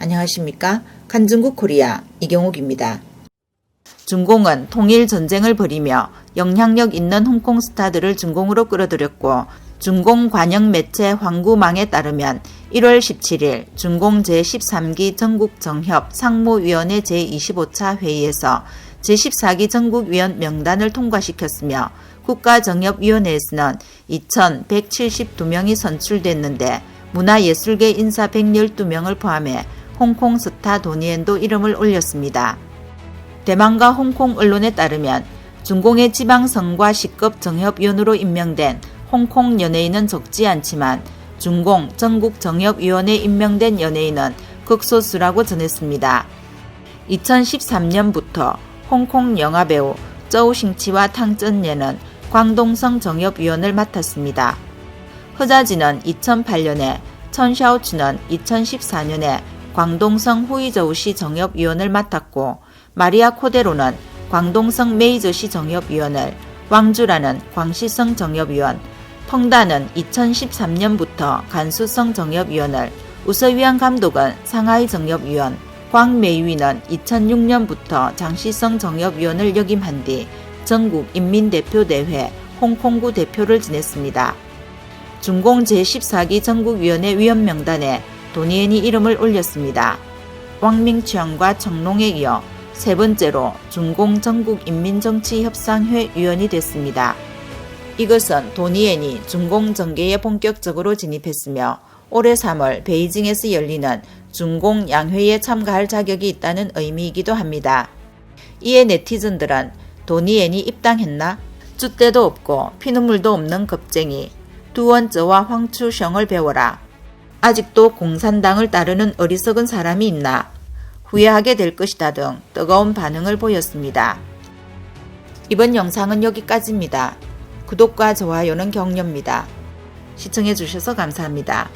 안녕하십니까? 간중국 코리아 이경옥입니다. 중공은 통일 전쟁을 벌이며 영향력 있는 홍콩 스타들을 중공으로 끌어들였고 중공 관영 매체 황구망에 따르면 1월 17일 중공 제13기 전국정협 상무위원회 제25차 회의에서 제14기 전국위원 명단을 통과시켰으며 국가정협위원회에서는 2,172명이 선출됐는데 문화예술계 인사 112명을 포함해 홍콩 스타 도니엔도 이름을 올렸습니다. 대만과 홍콩 언론에 따르면 중공의 지방성과 시급 정협위원으로 임명된 홍콩 연예인은 적지 않지만 중공 전국 정협위원회 임명된 연예인은 극소수라고 전했습니다. 2013년부터 홍콩 영화배우 저우싱치와 탕전예는 광동성 정협위원을 맡았습니다. 허자지는 2008년에 천샤오츠는 2014년에 광동성 후이저우시 정협위원을 맡았고 마리아 코데로는 광동성 메이저시 정협위원을 왕주라는 광시성 정협위원, 펑다는 2013년부터 간수성 정협위원을 우서위안 감독은 상하이 정협위원, 광메이위는 2006년부터 장시성 정협위원을 역임한 뒤 전국 인민대표대회 홍콩구 대표를 지냈습니다. 중공 제14기 전국위원회 위원 명단에 도니엔이 이름을 올렸습니다. 왕밍치형과 청롱에 이어 세 번째로 중공 전국 인민정치협상회 위원이 됐습니다. 이것은 도니엔이 중공 정계에 본격적으로 진입했으며 올해 3월 베이징에서 열리는 중공 양회에 참가할 자격이 있다는 의미이기도 합니다. 이에 네티즌들은 도니엔이 입당했나? 줏대도 없고 피눈물도 없는 겁쟁이. 두원저와 황추성을 배워라. 아직도 공산당을 따르는 어리석은 사람이 있나? 후회하게 될 것이다 등 뜨거운 반응을 보였습니다. 이번 영상은 여기까지입니다. 구독과 좋아요는 격려입니다. 시청해주셔서 감사합니다.